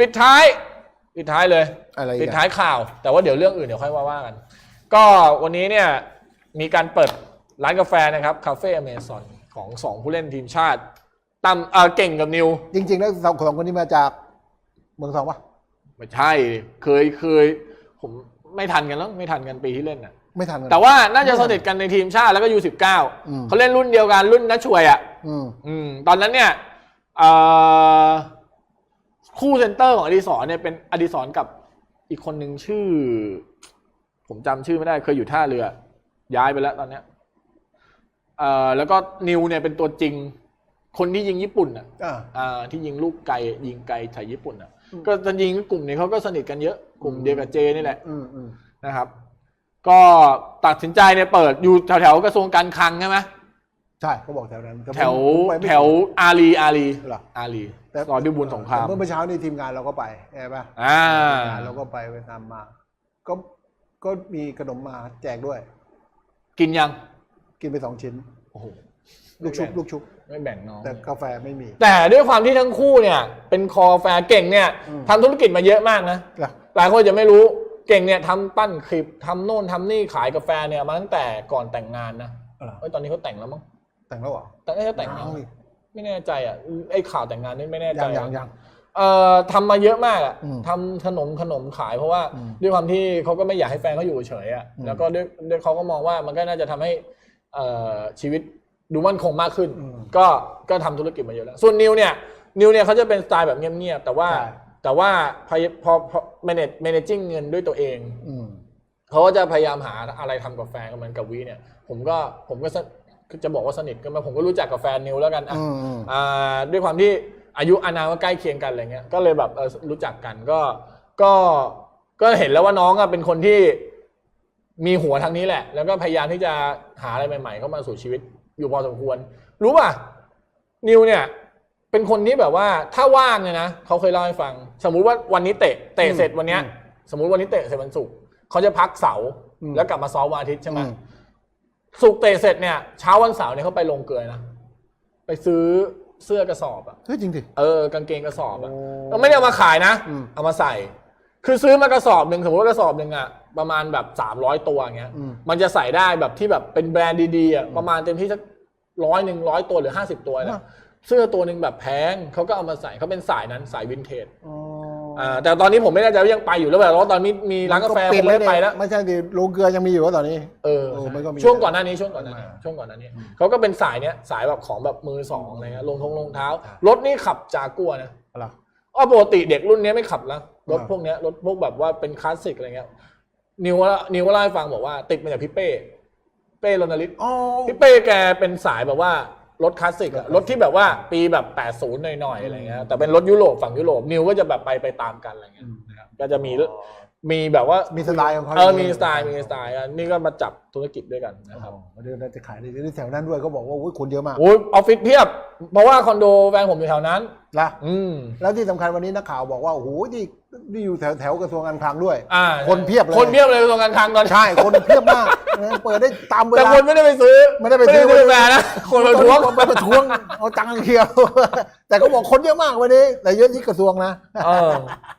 ปิดท้าย ปิดท้ายเลย อะไรอีกอะปิดท้ายข่าว แต่ว่าเดี๋ยวเรื่องอื่นเดี๋ยวค่อยว่าว่ากัน ก็วันนี้เนี่ยมีการเปิดร้านกาแฟนะครับคาเฟ่อเมซอนของสองผู้เล่นทีมชาติตั้มเออเก่งกับนิว จริง ๆ แล้วสองสองคนนี้มาจากเมืองทองปะไม่ใช่ เคยเคย ผมไม่ทันกันแล้ว ไม่ทันกันปีที่เล่นน่ะ ไม่ทันกัน แต่ว่าน่าจะสนิทกันในทีมชาติแล้วก็ยูสิบเก้าอืม เขาเล่นรุ่นเดียวกันรุ่นนัชช่วยอะ อืม อืมตอนนั้นเนี่ยเอ่อ คู่เซนเตอร์ของอดิศรเนี่ยเป็นอดิศรกับอีกคนหนึ่งชื่อ ผมจำชื่อไม่ได้เคยอยู่ท่าเรือ ย้ายไปแล้วตอนเนี้ยเอ่อแล้วก็นิวเนี่ยเป็นตัวจริง คนที่ยิงญี่ปุ่นอะอ่า อ่าที่ยิงลูกไกลยิงไกลใส่ญี่ปุ่นอะ อืม ก็จะยิงกลุ่มนี้เขาก็สนิทกันเยอะกลุ่มเดียวกับเจนี่แหละ อืมอืม นะครับ ก็ตัดสินใจเนี่ยเปิดอยู่แถวแถวๆกระทรวงการคลังใช่ไหม ใช่เขาบอกแถวนั้นแถวผมไปไม่แถวอารีอารีเหรออารีแต่รอยดิบุญสงครามแต่เมื่อเมื่อเช้านี่ทีมงานเราก็ไปใช่ปะอ่า ทีมงานเราก็ไปไปตามมา ก็ก็มีขนมมาแจกด้วย กินยัง กินไปสองชิ้น โอ้โห ลูกชุบลูกชุบ ไม่แบ่งน้อง แต่กาแฟไม่มี แต่ด้วยความที่ทั้งคู่เนี่ย เป็นคอแฟร์เก่งเนี่ยอืม ทำธุรกิจมาเยอะมากนะ ล่ะ หลายคนจะไม่รู้เก่งเนี่ยทำปั้นคลิปทำโน่นทำนี่ขายกาแฟเนี่ยมาตั้งแต่ก่อนแต่งงานนะเหรอเอ้ยตอนนี้เขาแต่งแล้วมั้ง แต่งแล้วเหรอแต่ไม่ใช่แต่งแล้วยังนี่ไม่แน่ใจอะไอ้ข่าวแต่งงานนี่ไม่แน่ใจยังยังยัง เอ่อทำมาเยอะมากอะอืมทำขนมขนมขายเพราะว่าอืมด้วยความที่เขาก็ไม่อยากให้แฟนเขาอยู่เฉยๆอะอืม แล้วก็ด้วยด้วยเขาก็มองว่ามันก็น่าจะทำให้เอ่อชีวิตดูมั่นคงมากขึ้น อืม ก็ก็ทำธุรกิจมาเยอะแล้ว ส่วนนิวเนี่ย นิวเนี่ยเขาจะเป็นสไตล์แบบเงียบๆแต่ว่า ใช่ แต่ว่าพอพอพอ manage managing เงินด้วยตัวเอง อืม เขาก็จะพยายามหาอะไรทำกับแฟนกับมันกับวีเนี่ย ผมก็ผมก็ส จะบอกว่าสนิทกันไหมผมก็รู้จักกับแฟนนิวแล้วกันอะอืมอืมอ่าด้วยความที่อายุอานามก็ใกล้เคียงกันอะไรเงี้ยก็เลยแบบเออรู้จักกันก็ก็ก็เห็นแล้วว่าน้องอะเป็นคนที่มีหัวทางนี้แหละ แล้วก็พยายามที่จะหาอะไรใหม่ ๆ เข้ามาสู่ชีวิตอยู่พอสมควร รู้ป่ะนิวเนี่ยเป็นคนที่แบบว่าถ้าว่างเนี่ยนะเขาเคยเล่าให้ฟัง สมมุติว่าวันนี้เตะเตะเสร็จวันเนี้ยอืมสมมุติวันนี้เตะเสร็จวันศุกร์เขาจะพักเสาร์อืมแล้วกลับมาซ้อมวันอาทิตย์ใช่ไหม อืมศุกร์เตะเสร็จเนี่ยเช้าวันเสาร์เนี่ยเขาไปลงเกลือนะไปซื้อเสื้อกระสอบอะเฮ้ยจริงดิ เออกางเกงกระสอบอะโอ้เราไม่ได้เอามาขายนะ อืม เอามาใส่ คือซื้อมากระสอบหนึ่งสมมติว่ากระสอบหนึ่งอะประมาณแบบสามร้อยตัวอย่างเงี้ย อืม มันจะใส่ได้แบบที่แบบเป็นแบรนด์ดีๆอะประมาณเต็มที่สักร้อยหนึ่งร้อยตัวหรือห้าสิบตัวนะอะ เสื้อตัวหนึ่งแบบแพงเขาก็เอามาใส่เขาเป็นสายนั้นสายวินเทจ อ๋ออ่า แต่ตอนนี้ผมไม่แน่ใจว่ายังไปอยู่หรือเปล่าเพราะตอนนี้มีร้านกาแฟผมไม่ได้ไปแล้ว ไม่ใช่ดิโรงเกลือยังมีอยู่ว่าตอนนี้ เออโอ้มันก็มีช่วงก่อนหน้านี้ช่วงก่อนหน้านี้อ่าช่วงก่อนหน้านี้เขาก็เป็นสายเนี้ยสายแบบของแบบมือสองอะไรเงี้ยลงทงลงเท้าอ่ารรถนี่ขับจากัวนะอะไรอ๋อปกติเด็กรุ่นเนี้ยไม่ขับแล้วรถอ่าพวกเนี้ยรถพวกแบบว่าเป็นคลาสสิกอะไรเงี้ยนิวว่านิวก็เล่าให้ฟังบอกว่าติดมาจากพี่เป้เป้รณฤทธิ์อ๋อพี่เป้แกเป็นสายแบบว่า รถคลาสสิกอะรถคลาสสิกรถที่แบบว่าปีแบบ 80 หน่อยๆอะไรเงี้ยแต่เป็นรถยุโรปฝั่งยุโรปนิวก็จะแบบไปไปตามกันอะไรเงี้ยนะครับก็จะมีมีแบบว่ามีสไตล์ของเขาเออย่างมีนี้สไตล์มีสไตล์อะนี่ก็มาจับธุรกิจด้วยกันนะครับอ๋อเดี๋ยวเราจะขายในที่แถวนั้นด้วยเขาบอกว่าอุ้ยคนเยอะมากโอ้ยออฟฟิศเพียบ เพราะว่าคอนโดแฟนผมอยู่แถวนั้นละอืม แล้วที่สำคัญวันนี้นักข่าวบอกว่าโอ้โหนี่นี่อยู่แถวแถวกระทรวงการคลังด้วย อ่าคนเพียบเลย คนเพียบเลยตรงกันคลังตอนใช่คนเพียบมากเปิดได้ตามเวแต่ลา คนไม่ได้ไปซื้อไม่ได้ไปซื้อซื้อ กาแฟนะ คนมาทวงไปประท้วงเอาตังค์เคียว แต่เขาบอกคนเยอะมากวันนี้แต่เยอะที่กระทรวงนะ เออ